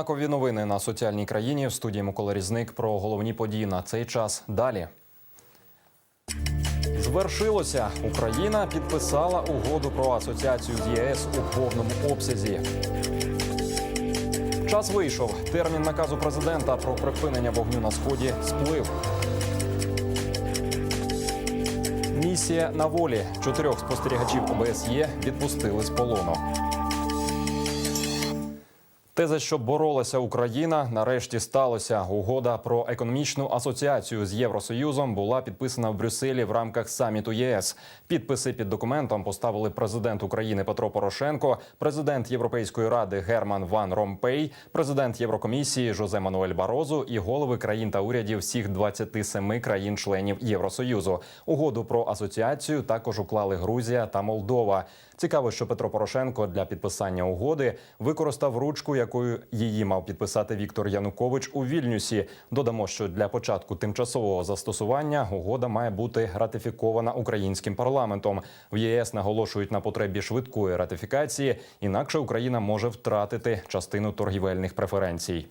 Знакові новини на соціальній країні в студії Микола Різник про головні події на цей час. Далі. Звершилося. Україна підписала угоду про асоціацію з ЄС у повному обсязі. Час вийшов. Термін наказу президента про припинення вогню на сході сплив. Місія на волі. Чотирьох спостерігачів ОБСЄ відпустили з полону. Те, за що боролася Україна, нарешті сталося. Угода про економічну асоціацію з Євросоюзом була підписана в Брюсселі в рамках саміту ЄС. Підписи під документом поставили президент України Петро Порошенко, президент Європейської ради Герман Ван Ромпей, президент Єврокомісії Жозе Мануель Барозу і голови країн та урядів всіх 27 країн-членів Євросоюзу. Угоду про асоціацію також уклали Грузія та Молдова. Цікаво, що Петро Порошенко для підписання угоди використав ручку, якою її мав підписати Віктор Янукович у Вільнюсі. Додамо, що для початку тимчасового застосування угода має бути ратифікована українським парламентом. В ЄС наголошують на потребі швидкої ратифікації, інакше Україна може втратити частину торгівельних преференцій.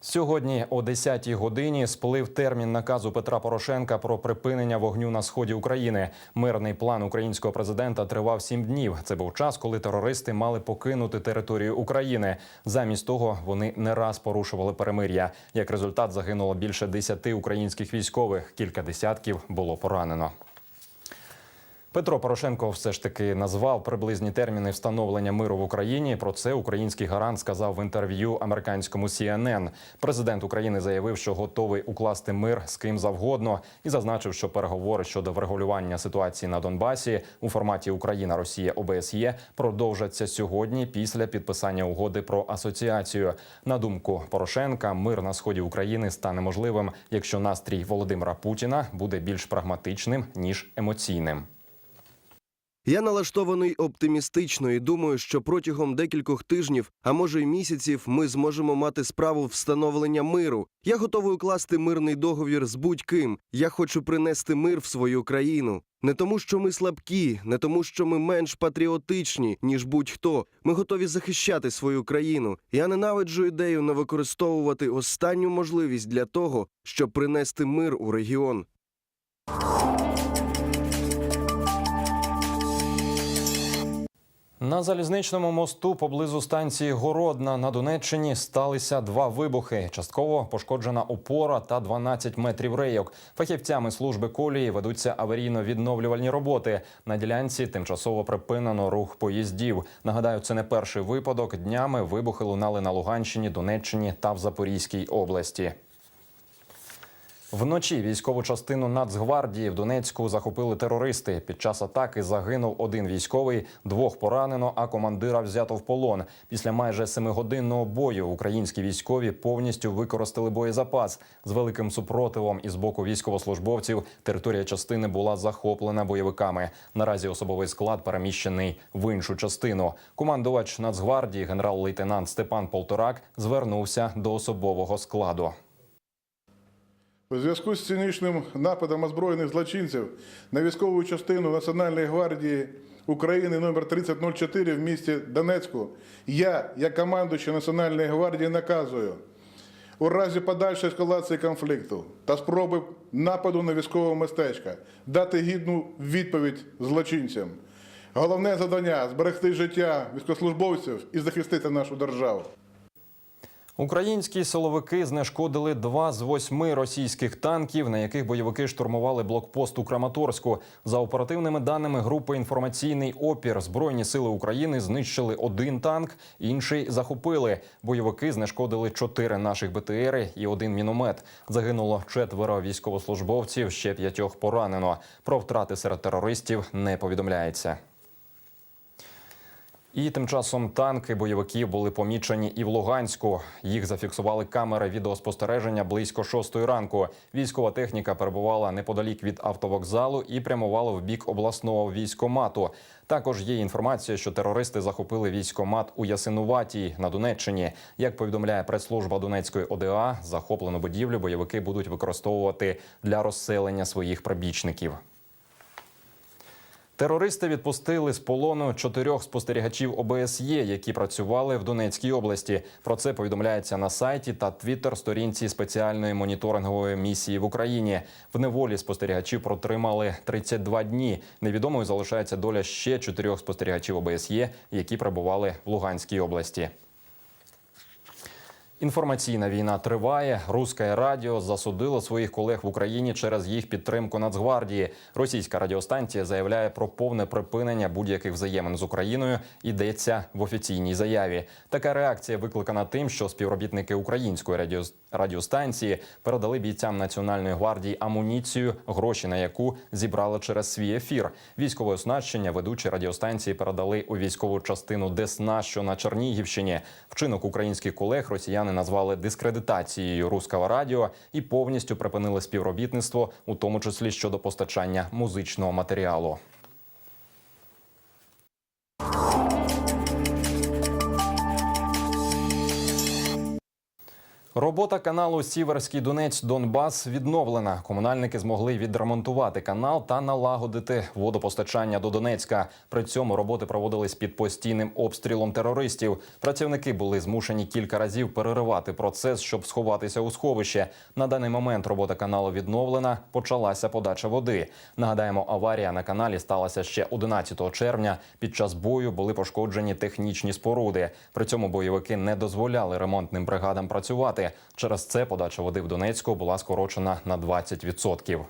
Сьогодні о 10-й годині сплив термін наказу Петра Порошенка про припинення вогню на сході України. Мирний план українського президента тривав сім днів. Це був час, коли терористи мали покинути територію України. Замість того вони не раз порушували перемир'я. Як результат загинуло більше десяти українських військових. Кілька десятків було поранено. Петро Порошенко все ж таки назвав приблизні терміни встановлення миру в Україні. Про це український гарант сказав в інтерв'ю американському CNN. Президент України заявив, що готовий укласти мир з ким завгодно, і зазначив, що переговори щодо врегулювання ситуації на Донбасі у форматі Україна, Росія, ОБСЄ продовжаться сьогодні після підписання угоди про асоціацію. На думку Порошенка, мир на сході України стане можливим, якщо настрій Володимира Путіна буде більш прагматичним ніж емоційним. Я налаштований оптимістично і думаю, що протягом декількох тижнів, а може й місяців, ми зможемо мати справу встановлення миру. Я готовий укласти мирний договір з будь-ким. Я хочу принести мир в свою країну. Не тому, що ми слабкі, не тому, що ми менш патріотичні, ніж будь-хто. Ми готові захищати свою країну. Я ненавиджу ідею не використовувати останню можливість для того, щоб принести мир у регіон. На залізничному мосту поблизу станції Городна на Донеччині сталися два вибухи. Частково пошкоджена опора та 12 метрів рейок. Фахівцями служби колії ведуться аварійно-відновлювальні роботи. На ділянці тимчасово припинено рух поїздів. Нагадаю, це не перший випадок. Днями вибухи лунали на Луганщині, Донеччині та в Запорізькій області. Вночі військову частину Нацгвардії в Донецьку захопили терористи. Під час атаки загинув один військовий, двох поранено, а командира взято в полон. Після майже семигодинного бою українські військові повністю використали боєзапас. З великим супротивом і з боку військовослужбовців територія частини була захоплена бойовиками. Наразі особовий склад переміщений в іншу частину. Командувач Нацгвардії, генерал-лейтенант Степан Полторак, звернувся до особового складу. У зв'язку з цинічним нападом озброєних злочинців на військову частину Національної гвардії України номер 3004 в місті Донецьку, я, як командуючий Національної гвардії, наказую у разі подальшої ескалації конфлікту та спроби нападу на військове містечко дати гідну відповідь злочинцям. Головне завдання зберегти життя військовослужбовців і захистити нашу державу. Українські силовики знешкодили два з восьми російських танків, на яких бойовики штурмували блокпост у Краматорську. За оперативними даними групи інформаційний опір збройні сили України знищили один танк, інший захопили. Бойовики знешкодили чотири наших БТРи і один міномет. Загинуло четверо військовослужбовців, ще п'ятьох поранено. Про втрати серед терористів не повідомляється. І тим часом танки бойовиків були помічені і в Луганську. Їх зафіксували камери відеоспостереження близько шостої ранку. Військова техніка перебувала неподалік від автовокзалу і прямувала в бік обласного військомату. Також є інформація, що терористи захопили військомат у Ясинуватій на Донеччині. Як повідомляє прес-служба Донецької ОДА, захоплену будівлю бойовики будуть використовувати для розселення своїх прибічників. Терористи відпустили з полону чотирьох спостерігачів ОБСЄ, які працювали в Донецькій області. Про це повідомляється на сайті та твіттер-сторінці спеціальної моніторингової місії в Україні. В неволі спостерігачів протримали 32 дні. Невідомою залишається доля ще чотирьох спостерігачів ОБСЄ, які перебували в Луганській області. Інформаційна війна триває. Руське радіо засудило своїх колег в Україні через їх підтримку Нацгвардії. Російська радіостанція заявляє про повне припинення будь-яких взаємин з Україною. Йдеться в офіційній заяві. Така реакція викликана тим, що співробітники української радіо... радіостанції передали бійцям Національної гвардії амуніцію, гроші на яку зібрали через свій ефір. Військове оснащення ведучі радіостанції передали у військову частину Десна, що на Чернігівщині. Вчинок українських колег росіяни назвали дискредитацією руського радіо і повністю припинили співробітництво, у тому числі щодо постачання музичного матеріалу. Робота каналу Сіверський Донець Донбас відновлена. Комунальники змогли відремонтувати канал та налагодити водопостачання до Донецька. При цьому роботи проводились під постійним обстрілом терористів. Працівники були змушені кілька разів переривати процес, щоб сховатися у сховище. На даний момент робота каналу відновлена. Почалася подача води. Нагадаємо, аварія на каналі сталася ще 11 червня. Під час бою були пошкоджені технічні споруди. При цьому бойовики не дозволяли ремонтним бригадам працювати. Через це подача води в Донецьку була скорочена на 20%.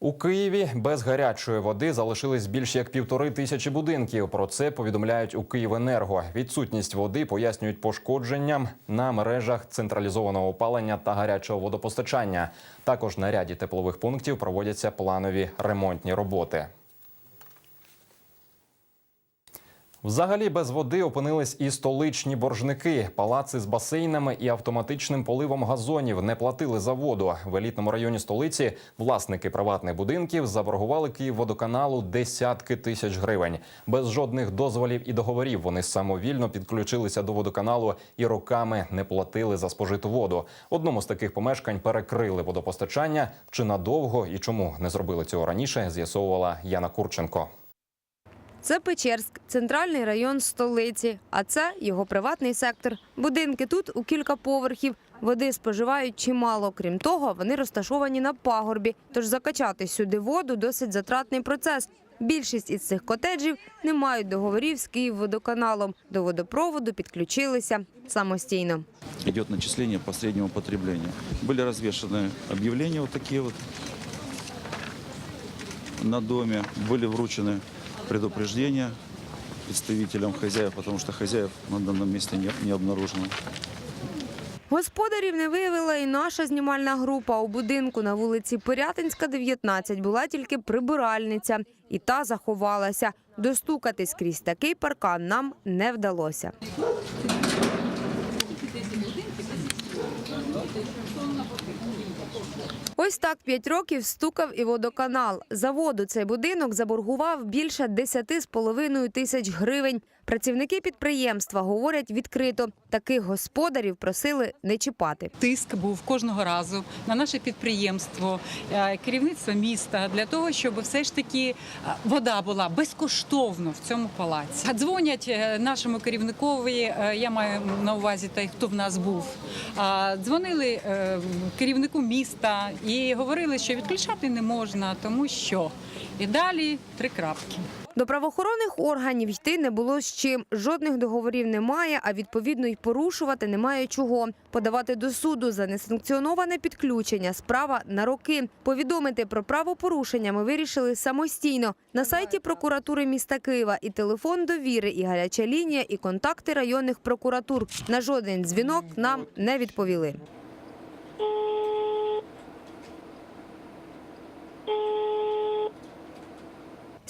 У Києві без гарячої води залишились більш як півтори тисячі будинків. Про це повідомляють у Київенерго. Відсутність води пояснюють пошкодженням на мережах централізованого опалення та гарячого водопостачання. Також на ряді теплових пунктів проводяться планові ремонтні роботи. Взагалі без води опинились і столичні боржники. Палаци з басейнами і автоматичним поливом газонів не платили за воду. В елітному районі столиці власники приватних будинків заборгували Київводоканалу десятки тисяч гривень. Без жодних дозволів і договорів вони самовільно підключилися до водоканалу і роками не платили за спожиту воду. Одному з таких помешкань перекрили водопостачання. Чи надовго і чому не зробили цього раніше? З'ясовувала Яна Курченко. Це Печерськ, центральний район столиці. А це його приватний сектор. Будинки тут у кілька поверхів. Води споживають чимало. Крім того, вони розташовані на пагорбі. Тож закачати сюди воду досить затратний процес. Більшість із цих котеджів не мають договорів з Київводоканалом. До водопроводу підключилися самостійно. идет начисление по среднему потреблению. Были развешаны объявления вот такие вот на доме, были вручены предупреждения представителям хозяев, потому что хозяев на данном месте не, не обнаружено. Господарів не виявила і наша знімальна група. У будинку на вулиці Пирятинська, 19, була тільки прибиральниця. І та заховалася. Достукатись крізь такий паркан нам не вдалося. Ось так п'ять років стукав і водоканал. За воду цей будинок заборгував більше 10 з половиною тисяч гривень. Працівники підприємства говорять відкрито, таких господарів просили не чіпати. Тиск був кожного разу на наше підприємство, е, керівництво міста для того, щоб все ж таки е, вода була безкоштовно в цьому палаці. Дзвонять е, нашому керівникові. Я маю на увазі той, хто в нас був. Дзвонили керівнику міста і говорили, що відключати не можна, тому що і далі три крапки. До правоохоронних органів йти не було з чим. Жодних договорів немає, а відповідно й порушувати немає чого. Подавати до суду за несанкціоноване підключення справа на роки. Повідомити про правопорушення ми вирішили самостійно на сайті прокуратури міста Києва і телефон довіри, і гаряча лінія, і контакти районних прокуратур. На жоден дзвінок нам не відповіли.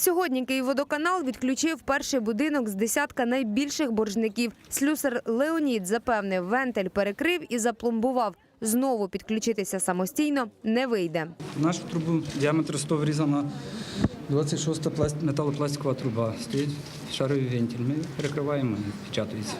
Сьогодні Київводоканал відключив перший будинок з десятка найбільших боржників. Слюсар Леонід запевнив, вентиль перекрив і запломбував. Знову підключитися самостійно не вийде. Наш трубу діаметр 100 врізана 26 пласт- металопластикова труба. Стоїть шаровий вентиль. Ми перекриваємо і печатається.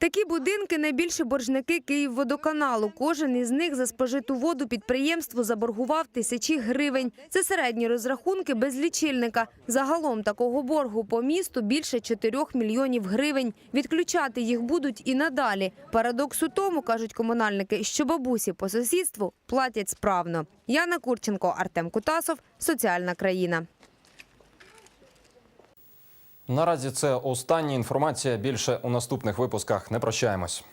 Такі будинки найбільші боржники Київводоканалу. Кожен із них за спожиту воду підприємству заборгував тисячі гривень. Це середні розрахунки без лічильника. Загалом такого боргу по місту більше 4 мільйонів гривень. Відключати їх будуть і надалі. Парадокс у тому, кажуть комунальники, що бабусі по сусідству платять справно. Яна Курченко, Артем Кутасов, Соціальна країна. Наразі це остання інформація. Більше у наступних випусках не прощаємось.